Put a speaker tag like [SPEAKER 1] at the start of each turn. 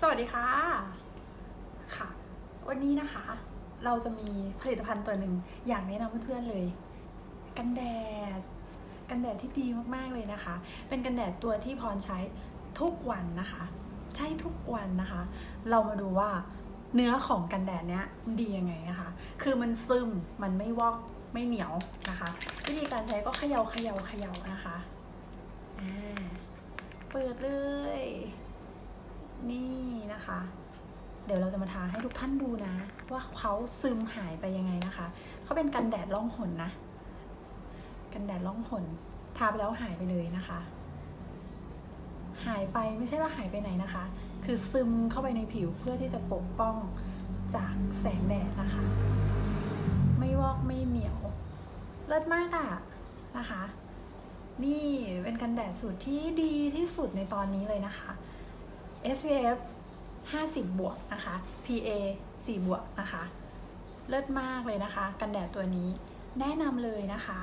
[SPEAKER 1] สวัสดีค่ะค่ะ วันนี้นะคะ เราจะมีผลิตภัณฑ์ตัวหนึ่งอย่างแนะนำเพื่อนๆเลย กันแดด กันแดดที่ดีมากๆเลยนะคะ เป็นกันแดดตัวที่พรใช้ทุกวันนะคะ ใช้ทุกวันนะคะ เรามาดูว่าเนื้อของกันแดดเนี้ยดียังไงนะคะ คือมันซึมมันไม่วอกไม่เหนียวนะคะ วิธีการใช้ก็เขย่าเขย่าเขย่านะคะอ่าเปิดเลย นี่ นะคะ เดี๋ยวเราจะมาทาให้ทุกท่านดูนะ ว่าเขาซึมหายไปยังไงนะคะเขาเป็นกันแดดล่องหนนะ กันแดดล่องหนทาไปแล้วหายไปเลยนะคะ หายไปไม่ใช่ว่าหายไปไหนนะคะ คือซึมเข้าไปในผิวเพื่อที่จะปกป้องจากแสงแดดนะคะ ไม่วอกไม่เหนียวเลิศมากอะนะคะ นี่เป็นกันแดดสูตรที่ดีที่สุดในตอนนี้เลยนะคะ SPF 50 บวกนะคะ PA 4 บวกนะคะ เลิศมากเลยนะคะ กันแดดตัวนี้แนะนำเลยนะคะ